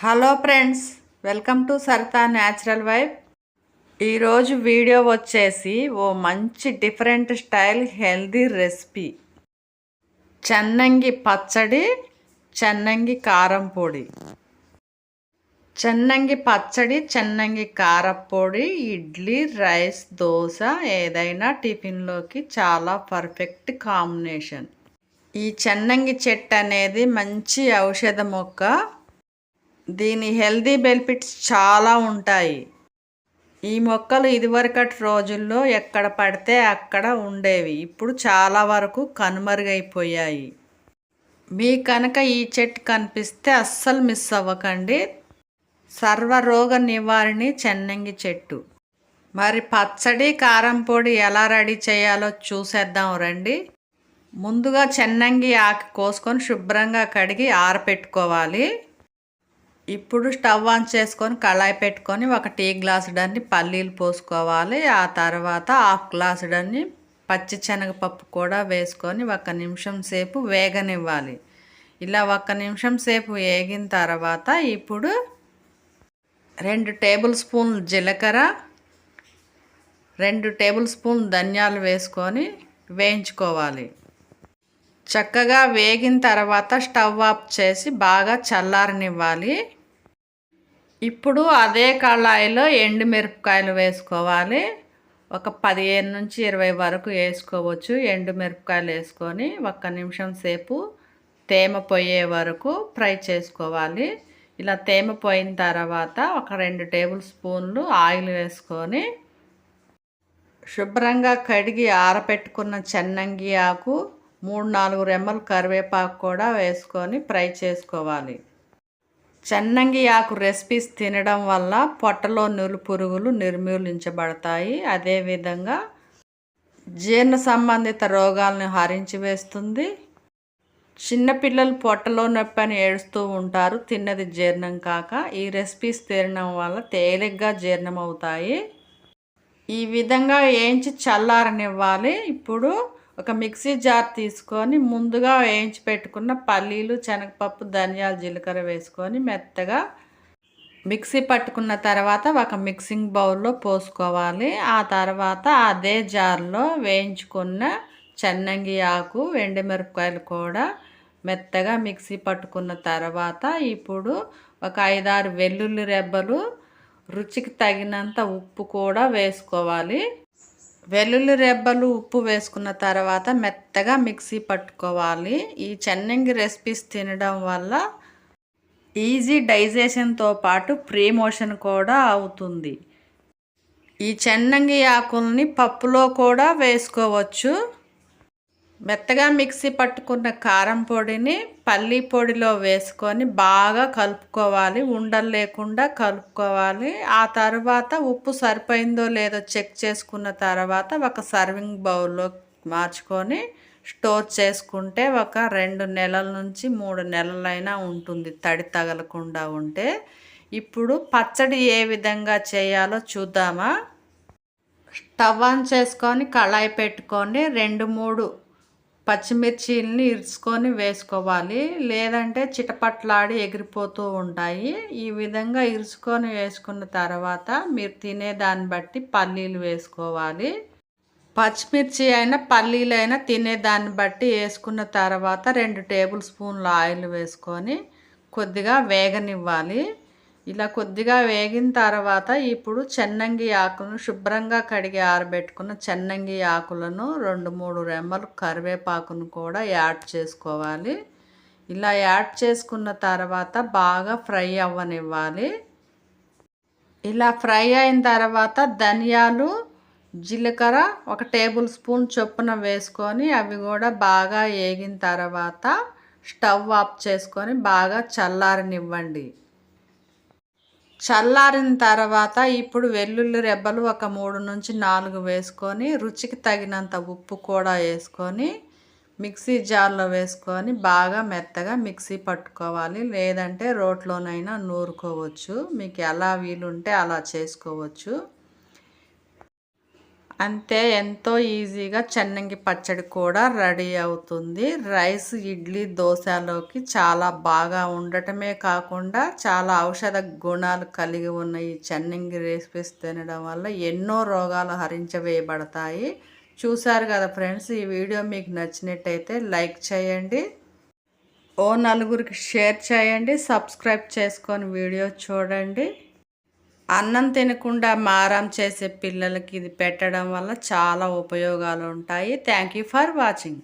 Hello friends welcome to Saritha natural vibe. ఈరోజు video వచ్చేసి ఓ మంచి డిఫరెంట్ స్టైల్ హెల్దీ రెసిపీ. చెన్నంగి పచ్చడి చెన్నంగి కారం పొడి. చెన్నంగి పచ్చడి చెన్నంగి కారపొడి ఇడ్లీ రైస్ దోశ ఏదైనా టిఫిన్లోకి చాలా పర్ఫెక్ట్ కాంబినేషన్. ఈ చెన్నంగి చెట్టు అనేది మంచి ఔషధ మొక్క. దీని హెల్దీ బెనిఫిట్స్ చాలా ఉంటాయి. ఈ మొక్కలు ఇదివరకటి రోజుల్లో ఎక్కడ పడితే అక్కడ ఉండేవి. ఇప్పుడు చాలా వరకు కనుమరుగైపోయాయి. మీ కనుక ఈ చెట్టు కనిపిస్తే అస్సలు మిస్ అవ్వకండి. సర్వరోగ నివారణి చెన్నంగి చెట్టు. మరి పచ్చడి కారం పొడి ఎలా రెడీ చేయాలో చూసేద్దాం రండి. ముందుగా చెన్నంగి ఆకు కోసుకొని శుభ్రంగా కడిగి ఆరపెట్టుకోవాలి. ఇప్పుడు స్టవ్ ఆన్ చేసుకొని కళాయి పెట్టుకొని ఒక టీ గ్లాసుడన్ని పల్లీలు పోసుకోవాలి. ఆ తర్వాత హాఫ్ గ్లాసుడన్ని పచ్చి శనగపప్పు కూడా వేసుకొని ఒక నిమిషం సేపు వేగనివ్వాలి. ఇలా ఒక నిమిషం సేపు వేగిన తర్వాత ఇప్పుడు రెండు టేబుల్ స్పూన్లు జీలకర్ర రెండు టేబుల్ స్పూన్ ధనియాలు వేసుకొని వేయించుకోవాలి. చక్కగా వేగిన తర్వాత స్టవ్ ఆఫ్ చేసి బాగా చల్లారనివ్వాలి. ఇప్పుడు అదే కళాయిలో ఎండు మిరపకాయలు వేసుకోవాలి. ఒక పదిహేను నుంచి ఇరవై వరకు వేసుకోవచ్చు. ఎండు మిరపకాయలు వేసుకొని ఒక్క నిమిషం సేపు తేమ పోయే వరకు ఫ్రై చేసుకోవాలి. ఇలా తేమ పోయిన తర్వాత ఒక రెండు టేబుల్ స్పూన్లు ఆయిల్ వేసుకొని శుభ్రంగా కడిగి ఆరపెట్టుకున్న చెన్నంగి ఆకు మూడు నాలుగు రెమ్మలు కరివేపాకు కూడా వేసుకొని ఫ్రై చేసుకోవాలి. చెన్నంగి ఆకు రెసిపీస్ తినడం వల్ల పొట్టలో నులు పురుగులు నిర్మూలించబడతాయి అదేవిధంగా జీర్ణ సంబంధిత రోగాలను హరించి వేస్తుంది. చిన్నపిల్లలు పొట్టలో నొప్పి అని ఏడుస్తూ ఉంటారు. తిన్నది జీర్ణం కాక ఈ రెసిపీస్ తినడం వల్ల తేలిగ్గా జీర్ణం అవుతాయి ఈ విధంగా ఏంచి చల్లారనివ్వాలి. ఇప్పుడు ఒక మిక్సీ జార్ తీసుకొని ముందుగా వేయించి పెట్టుకున్న పల్లీలు శనగపప్పు ధనియాలు జీలకర్ర వేసుకొని మెత్తగా మిక్సీ పట్టుకున్న తర్వాత ఒక మిక్సింగ్ బౌల్లో పోసుకోవాలి. ఆ తర్వాత అదే జార్లో వేయించుకున్న చెన్నంగి ఆకు ఎండుమిరపకాయలు కూడా మెత్తగా మిక్సీ పట్టుకున్న తర్వాత ఇప్పుడు ఒక ఐదారు వెల్లుల్లి రెబ్బలు రుచికి తగినంత ఉప్పు కూడా వేసుకోవాలి. వెల్లుల్లి రెబ్బలు ఉప్పు వేసుకున్న తర్వాత మెత్తగా మిక్సీ పట్టుకోవాలి. ఈ చెన్నంగి రెసిపీస్ తినడం వల్ల ఈజీ డైజెషన్తో పాటు ప్రీమోషన్ కూడా అవుతుంది. ఈ చెన్నంగి ఆకుల్ని పప్పులో కూడా వేసుకోవచ్చు. మెత్తగా మిక్సీ పట్టుకున్న కారం పొడిని పల్లీ పొడిలో వేసుకొని బాగా కలుపుకోవాలి. ఉండలు లేకుండా కలుపుకోవాలి. ఆ తర్వాత ఉప్పు సరిపోయిందో లేదో చెక్ చేసుకున్న తర్వాత ఒక సర్వింగ్ బౌల్లో మార్చుకొని స్టోర్ చేసుకుంటే ఒక రెండు నెలల నుంచి మూడు నెలలైనా ఉంటుంది. తడి తగలకుండా ఉంటే. ఇప్పుడు పచ్చడి ఏ విధంగా చేయాలో చూద్దామా? స్టవ్ ఆన్ చేసుకొని కళాయి పెట్టుకొని రెండు మూడు పచ్చిమిర్చిల్ని ఇరుచుకొని వేసుకోవాలి. లేదంటే చిటపట్లాడి ఎగిరిపోతూ ఉంటాయి. ఈ విధంగా ఇరుచుకొని వేసుకున్న తర్వాత మీరు తినే దాన్ని బట్టి పల్లీలు వేసుకోవాలి. పచ్చిమిర్చి అయినా పల్లీలు అయినా తినే దాన్ని బట్టి వేసుకున్న తర్వాత రెండు టేబుల్ స్పూన్ల ఆయిల్ వేసుకొని కొద్దిగా వేగనివ్వాలి. ఇలా కొద్దిగా వేగిన తర్వాత ఇప్పుడు చెన్నంగి ఆకులను శుభ్రంగా కడిగి ఆరబెట్టుకున్న చెన్నంగి ఆకులను రెండు మూడు రెమ్మలు కరివేపాకును కూడా యాడ్ చేసుకోవాలి. ఇలా యాడ్ చేసుకున్న తర్వాత బాగా ఫ్రై అవ్వనివ్వాలి. ఇలా ఫ్రై అయిన తర్వాత ధనియాలు జీలకర్ర ఒక టేబుల్ స్పూన్ చొప్పున వేసుకొని అవి కూడా బాగా వేగిన తర్వాత స్టవ్ ఆఫ్ చేసుకొని బాగా చల్లారనివ్వండి. చల్లారిన తర్వాత ఇప్పుడు వెల్లుల్లి రెబ్బలు ఒక మూడు నుంచి నాలుగు వేసుకొని రుచికి తగినంత ఉప్పు కూడా వేసుకొని మిక్సీ జార్లో వేసుకొని బాగా మెత్తగా మిక్సీ పట్టుకోవాలి. లేదంటే రోట్లోనైనా నూరుకోవచ్చు. మీకు ఎలా వీలుంటే అలా చేసుకోవచ్చు. అంతే ఎంతో ఈజీగా చెన్నంగి పచ్చడి కూడా రెడీ అవుతుంది. రైస్ ఇడ్లీ దోశలోకి చాలా బాగా ఉండటమే కాకుండా చాలా ఔషధ గుణాలు కలిగి ఉన్న ఈ చెన్నంగి రెసిపీస్ తినడం వల్ల ఎన్నో రోగాలు హరించవేయబడతాయి. చూశారు కదా ఫ్రెండ్స్ ఈ వీడియో మీకు నచ్చినట్టయితే లైక్ చేయండి. ఓ నలుగురికి షేర్ చేయండి. సబ్స్క్రైబ్ చేసుకొని వీడియో చూడండి. అన్నం తినకుండా మారం చేసే పిల్లలకి ఇది పెట్టడం వల్ల చాలా ఉపయోగాలు ఉంటాయి. Thank you for watching